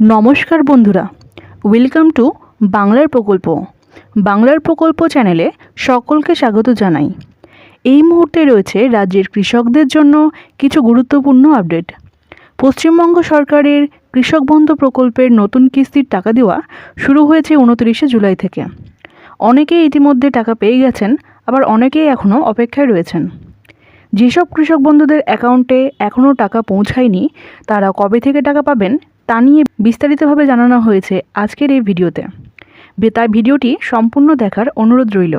নমস্কার বন্ধুরা। Welcome to বাংলার প্রকল্প। বাংলার প্রকল্প চ্যানেলে সকলকে স্বাগত জানাই। এই মুহূর্তে রয়েছে রাজ্যের কৃষকদের জন্য কিছু গুরুত্বপূর্ণ আপডেট পশ্চিমবঙ্গ সরকারের কৃষক বন্ধু প্রকল্পের নতুন কিস্তির টাকা দেওয়া শুরু হয়েছে উনত্রিশে জুলাই থেকে। অনেকেই ইতিমধ্যে টাকা পেয়ে গেছেন, আবার অনেকেই এখনও অপেক্ষায় রয়েছেন। যেসব কৃষক বন্ধুদের অ্যাকাউন্টে এখনও টাকা পৌঁছায়নি, তারা কবে থেকে টাকা পাবেন তা নিয়ে বিস্তারিতভাবে জানানো হয়েছে আজকের এই ভিডিওতে। তাই ভিডিওটি সম্পূর্ণ দেখার অনুরোধ রইল।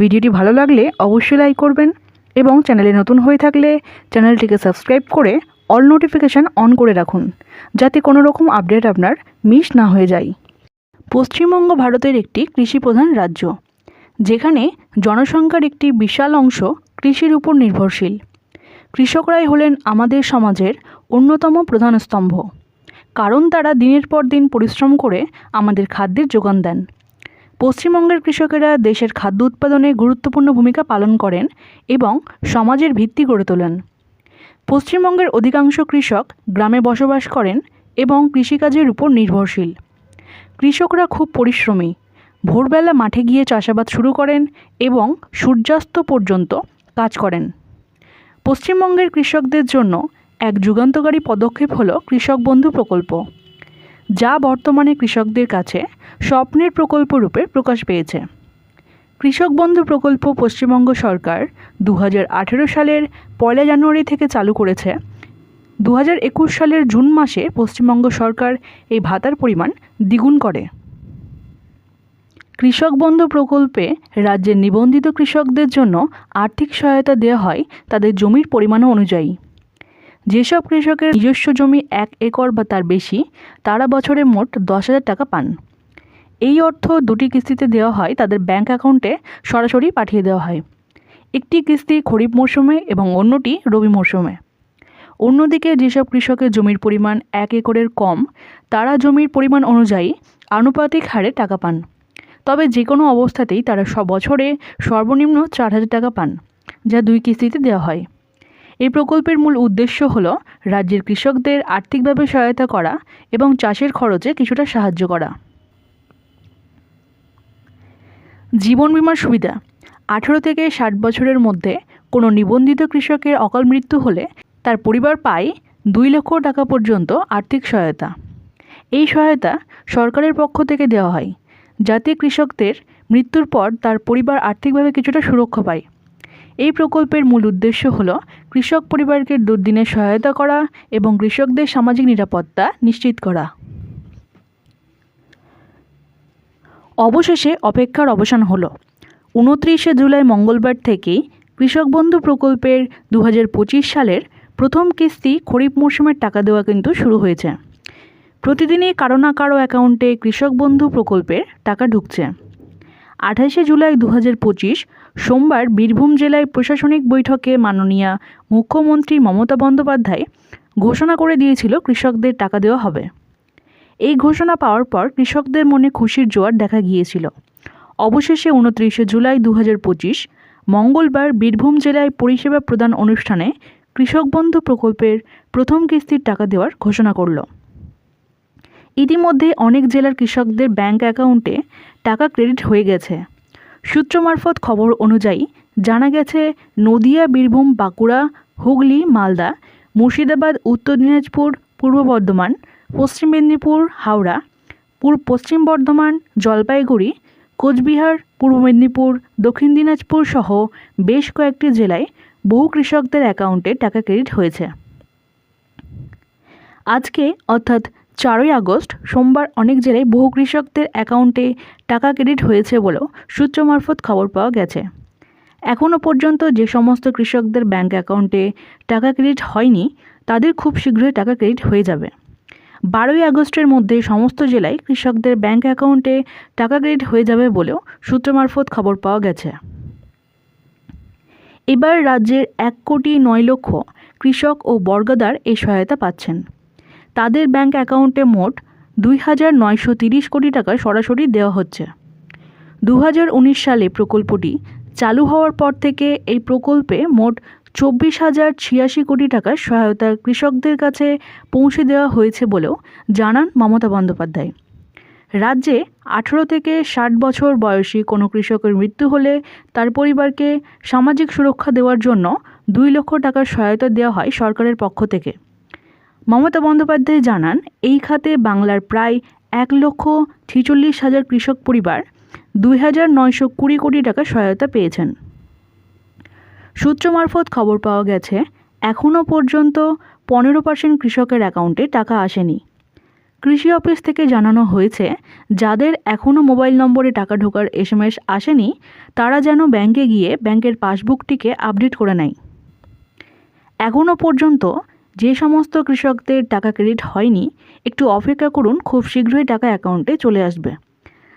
ভিডিওটি ভালো লাগলে অবশ্যই লাইক করবেন এবং চ্যানেলে নতুন হয়ে থাকলে চ্যানেলটিকে সাবস্ক্রাইব করে অল নোটিফিকেশান অন করে রাখুন, যাতে কোনো রকম আপডেট আপনার মিস না হয়ে যায়। পশ্চিমবঙ্গ ভারতের একটি কৃষিপ্রধান রাজ্য, যেখানে জনসংখ্যার একটি বিশাল অংশ কৃষির উপর নির্ভরশীল। কৃষকরাই হলেন আমাদের সমাজের অন্যতম প্রধান স্তম্ভ। কারণ তারা দিনের পর দিন পরিশ্রম করে আমাদের খাদ্যের যোগান দেন। পশ্চিমবঙ্গের কৃষকেরা দেশের খাদ্য উৎপাদনে গুরুত্বপূর্ণ ভূমিকা পালন করেন এবং সমাজের ভিত্তি গড়ে তোলেন। পশ্চিমবঙ্গের অধিকাংশ কৃষক গ্রামে বসবাস করেন এবং কৃষিকাজের উপর নির্ভরশীল। কৃষকরা খুব পরিশ্রমী। ভোরবেলা মাঠে গিয়ে চাষাবাদ শুরু করেন এবং সূর্যাস্ত পর্যন্ত কাজ করেন। পশ্চিমবঙ্গের কৃষকদের জন্য এক যুগান্তকারী পদক্ষেপ হল কৃষক বন্ধু প্রকল্প, যা বর্তমানে কৃষকদের কাছে স্বপ্নের প্রকল্প রূপে প্রকাশ পেয়েছে। কৃষক বন্ধু প্রকল্প পশ্চিমবঙ্গ সরকার দু হাজার আঠেরো সালের পয়লা জানুয়ারি থেকে চালু করেছে। দু হাজার একুশ সালের জুন মাসে পশ্চিমবঙ্গ সরকার এই ভাতার পরিমাণ দ্বিগুণ করে। কৃষক বন্ধু প্রকল্পে রাজ্যের নিবন্ধিত কৃষকদের জন্য আর্থিক সহায়তা দেওয়া হয়, তাদের জমির পরিমাণ অনুযায়ী। যেসব কৃষকের নিজস্ব জমি এক একর বা তার বেশি, তারা বছরে মোট দশ হাজার টাকা পান। এই অর্থ দুটি কিস্তিতে দেওয়া হয়, তাদের ব্যাংক অ্যাকাউন্টে সরাসরি পাঠিয়ে দেওয়া হয়। একটি কিস্তি খরিফ মরশুমে এবং অন্যটি রবি মরশুমে। অন্যদিকে যেসব কৃষকের জমির পরিমাণ এক একরের কম, তারা জমির পরিমাণ অনুযায়ী আনুপাতিক হারে টাকা পান। তবে যে কোনো অবস্থাতেই তারা সব বছরে সর্বনিম্ন চার হাজার টাকা পান, যা দুই কিস্তিতে দেওয়া হয়। এই প্রকল্পের মূল উদ্দেশ্য হল রাজ্যের কৃষকদের আর্থিকভাবে সহায়তা করা এবং চাষের খরচে কিছুটা সাহায্য করা। জীবন বিমার সুবিধা। আঠেরো থেকে ষাট বছরের মধ্যে কোনো নিবন্ধিত কৃষকের অকাল মৃত্যু হলে তার পরিবার পায় দুই লক্ষ টাকা পর্যন্ত আর্থিক সহায়তা। এই সহায়তা সরকারের পক্ষ থেকে দেওয়া হয়, যাতে কৃষকদের মৃত্যুর পর তার পরিবার আর্থিকভাবে কিছুটা সুরক্ষা পায়। এই প্রকল্পের মূল উদ্দেশ্য হল কৃষক পরিবারকে দুর্দিনে সহায়তা করা এবং কৃষকদের সামাজিক নিরাপত্তা নিশ্চিত করা। অবশেষে অপেক্ষার অবসান হলো। উনত্রিশে জুলাই মঙ্গলবার থেকেই কৃষক বন্ধু প্রকল্পের দু হাজার পঁচিশ সালের প্রথম কিস্তি খরিফ মরশুমের টাকা দেওয়া কিন্তু শুরু হয়েছে। প্রতিদিনই কারও না কারও অ্যাকাউন্টে কৃষক বন্ধু প্রকল্পের টাকা ঢুকছে। আঠাশে জুলাই দু হাজার পঁচিশ সোমবার বীরভূম জেলায় প্রশাসনিক বৈঠকে মাননীয় মুখ্যমন্ত্রী মমতা বন্দ্যোপাধ্যায় ঘোষণা করে দিয়েছিল কৃষকদের টাকা দেওয়া হবে। এই ঘোষণা পাওয়ার পর কৃষকদের মনে খুশির জোয়ার দেখা গিয়েছিল। অবশেষে উনত্রিশে জুলাই দু হাজার পঁচিশ মঙ্গলবার বীরভূম জেলায় পরিষেবা প্রদান অনুষ্ঠানে কৃষক বন্ধু প্রকল্পের প্রথম কিস্তির টাকা দেওয়ার ঘোষণা করল। ইতিমধ্যে অনেক জেলার কৃষকদের ব্যাংক অ্যাকাউন্টে টাকা ক্রেডিট হয়ে গেছে। সূত্র মারফত খবর অনুযায়ী জানা গেছে, নদিয়া, বীরভূম, বাঁকুড়া, হুগলি, মালদা, মুর্শিদাবাদ, উত্তর দিনাজপুর, পূর্ব বর্ধমান, পশ্চিম মেদিনীপুর, হাওড়া, পূর্ব পশ্চিম বর্ধমান, জলপাইগুড়ি, কোচবিহার, পূর্ব মেদিনীপুর, দক্ষিণ দিনাজপুর সহ বেশ কয়েকটি জেলায় বহু কৃষকদের অ্যাকাউন্টে টাকা ক্রেডিট হয়েছে। আজকে অর্থাৎ চারই আগস্ট, সোমবার অনেক জেলায় বহু কৃষকদের অ্যাকাউন্টে টাকা ক্রেডিট হয়েছে বলেও সূত্র মারফত খবর পাওয়া গেছে। এখনও পর্যন্ত যে সমস্ত কৃষকদের ব্যাংক অ্যাকাউন্টে টাকা ক্রেডিট হয়নি, তাদের খুব শীঘ্রই টাকা ক্রেডিট হয়ে যাবে। বারোই আগস্টের মধ্যে সমস্ত জেলায় কৃষকদের ব্যাংক অ্যাকাউন্টে টাকা ক্রেডিট হয়ে যাবে বলেও সূত্র মারফত খবর পাওয়া গেছে। এবার রাজ্যের এক কোটি নয় লক্ষ কৃষক ও বর্গদার এই সহায়তা পাচ্ছেন। তাদের ব্যাংক অ্যাকাউন্টে মোট দুই হাজার নয়শো তিরিশ কোটি টাকা সরাসরি দেওয়া হচ্ছে। দু হাজার উনিশ সালে প্রকল্পটি চালু হওয়ার পর থেকে এই প্রকল্পে মোট চব্বিশ হাজার ছিয়াশি কোটি টাকার সহায়তা কৃষকদের কাছে পৌঁছে দেওয়া হয়েছে বলেও জানান মমতা বন্দ্যোপাধ্যায়। রাজ্যে আঠেরো থেকে ষাট বছর বয়সী কোনো কৃষকের মৃত্যু হলে তার পরিবারকে সামাজিক সুরক্ষা দেওয়ার জন্য দুই লক্ষ টাকার সহায়তা দেওয়া হয় সরকারের পক্ষ থেকে। মমতা বন্দ্যোপাধ্যায় জানান, এই খাতে বাংলার প্রায় এক লক্ষ ছেচল্লিশ হাজার কৃষক পরিবার দুই হাজার নয়শো কুড়ি কোটি টাকা সহায়তা পেয়েছেন। সূত্র মারফত খবর পাওয়া গেছে এখনও পর্যন্ত পনেরো পার্সেন্ট কৃষকের অ্যাকাউন্টে টাকা আসেনি। কৃষি অফিস থেকে জানানো হয়েছে, যাদের এখনও মোবাইল নম্বরে টাকা ঢোকার এসএমএস আসেনি, তারা যেন ব্যাংকে গিয়ে ব্যাংকের পাসবুকটিকে আপডেট করে নেয়। এখনও পর্যন্ত যে সমস্ত কৃষকদের টাকা ক্রেডিট হয়নি, একটু অপেক্ষা করুন, খুব শীঘ্রই টাকা অ্যাকাউন্টে চলে আসবে।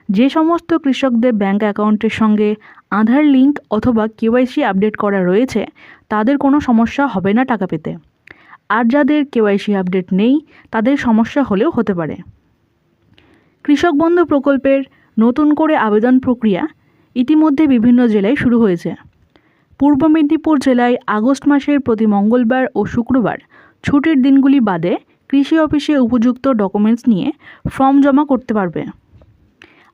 যে সমস্ত কৃষকদের ব্যাঙ্ক অ্যাকাউন্টের সঙ্গে আধার লিঙ্ক অথবা কেওয়াইসি আপডেট করা রয়েছে, তাদের কোনো সমস্যা হবে না টাকা পেতে। আর যাদের কেওয়াইসি আপডেট নেই, তাদের সমস্যা হলেও হতে পারে। কৃষক বন্ধু প্রকল্পের নতুন করে আবেদন প্রক্রিয়া ইতিমধ্যে বিভিন্ন জেলায় শুরু হয়েছে। পূর্ব মেদিনীপুর জেলায় আগস্ট মাসের প্রতি মঙ্গলবার ও শুক্রবার ছুটির দিনগুলি বাদে কৃষি অফিসে উপযুক্ত ডকুমেন্টস নিয়ে ফর্ম জমা করতে পারবে।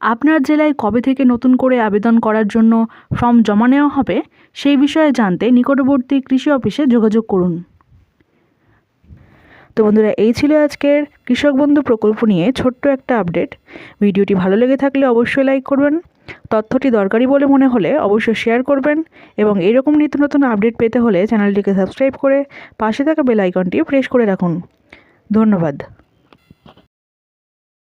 আপনার জেলায় কবে থেকে নতুন করে আবেদন করার জন্য ফর্ম জমা নেওয়া হবে সেই বিষয়ে জানতে নিকটবর্তী কৃষি অফিসে যোগাযোগ করুন। তো বন্ধুরা, এই ছিল আজকের কৃষক বন্ধু প্রকল্প নিয়ে ছোট্ট একটা আপডেট ভিডিওটি ভালো লেগে থাকলে অবশ্যই লাইক করবেন। তথ্যটি দরকারি বলে মনে হলে অবশ্যই শেয়ার করবেন এবং এরকম নিত্য নতুন আপডেট পেতে হলে চ্যানেলটিকে সাবস্ক্রাইব করে পাশে থাকা বেল আইকনটি প্রেস করে রাখুন। ধন্যবাদ।